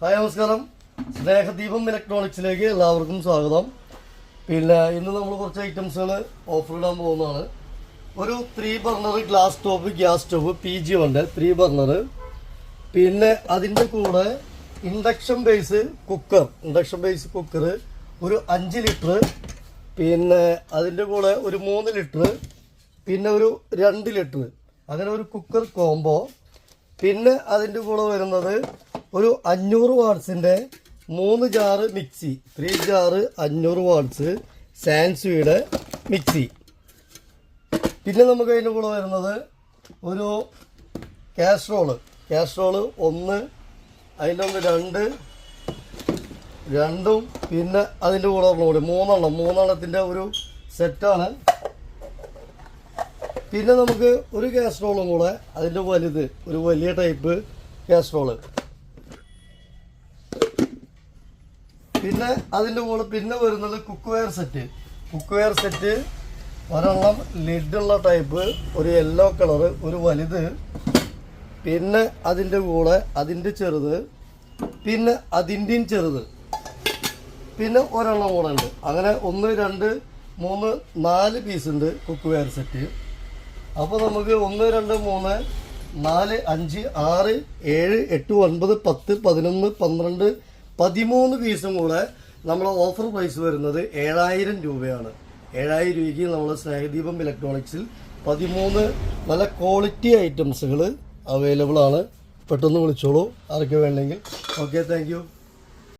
Hi നമസ്കാരം. സ്നേഹദീപം ഇലക്ട്രോണിക്സിലേക്ക് എല്ലാവർക്കും സ്വാഗതം. പിന്നെ ഇന്ന് നമ്മൾ കുറച്ച് ഐറ്റംസുകൾ ഓഫർ ഇടാൻ പോകുന്നതാണ്. ഒരു three burner glass stove gas stove P G ഉണ്ട്. ത്രീ ബർണർ പിന്നെ അതിന്റെ കൂടെ induction base cooker induction base cooker ഒരു അഞ്ച് ലിറ്റർ പിന്നെ അതിന്റെ കൂടെ ഒരു മൂന്ന് ലിറ്റർ പിന്നെ ഒരു രണ്ട് ലിറ്റർ അങ്ങനെ ഒരു കുക്കർ കോംബോ പിന്നെ അതിന്റെ കൂടെ വരുന്നത് ഒരു അഞ്ഞൂറ് വാട്സിന്റെ മൂന്ന് ജാറ് മിക്സി ത്രീ ജാറ് അഞ്ഞൂറ് വാട്സ് സാൻസുയുടെ മിക്സി. പിന്നെ നമുക്ക് അതിന്റെ കൂടെ വരുന്നത് ഒരു കാസ്ട്രോൾ. കാസ്ട്രോൾ ഒന്ന് അതിന്റെ ഒന്ന് രണ്ട് രണ്ടും പിന്നെ അതിന്റെ കൂടെ കൂടി. മൂന്നെണ്ണം. മൂന്നെണ്ണത്തിന്റെ ഒരു സെറ്റാണ്. പിന്നെ നമുക്ക് ഒരു കാസ്ട്രോളും കൂടെ അതിന്റെ വലുത് ഒരു വലിയ ടൈപ്പ് കാസ്ട്രോൾ. പിന്നെ അതിന്റെ കൂടെ പിന്നെ വരുന്നത് cookware set cookware set ഒരെണ്ണം ലിഡുള്ള ടൈപ്പ് ഒരു യെല്ലോ കളറ് ഒരു വലുത്. പിന്നെ അതിന്റെ കൂടെ അതിന്റെ ചെറുത്. പിന്നെ അതിന്റെയും ചെറുത്. പിന്നെ ഒരെണ്ണം കൂടെ ഉണ്ട്. അങ്ങനെ ഒന്ന് രണ്ട് മൂന്ന് നാല് പീസ് ഉണ്ട് കുക്ക് വെയർ സെറ്റ് അപ്പോൾ നമുക്ക് ഒന്ന് രണ്ട് മൂന്ന് നാല് അഞ്ച് ആറ് ഏഴ് എട്ട് ഒൻപത് പത്ത് പതിനൊന്ന് പന്ത്രണ്ട് പതിമൂന്ന് പീസും കൂടെ നമ്മളെ ഓഫർ പ്രൈസ് വരുന്നത് ഏഴായിരം രൂപയാണ്. ഏഴായിരം രൂപയ്ക്ക് നമ്മൾ സ്നേഹദീപം ഇലക്ട്രോണിക്സിൽ പതിമൂന്ന് നല്ല ക്വാളിറ്റി ഐറ്റംസുകൾ അവൈലബിൾ ആണ്. പെട്ടെന്ന് വിളിച്ചോളൂ. ആർക്ക് വേണമെങ്കിൽ. Okay thank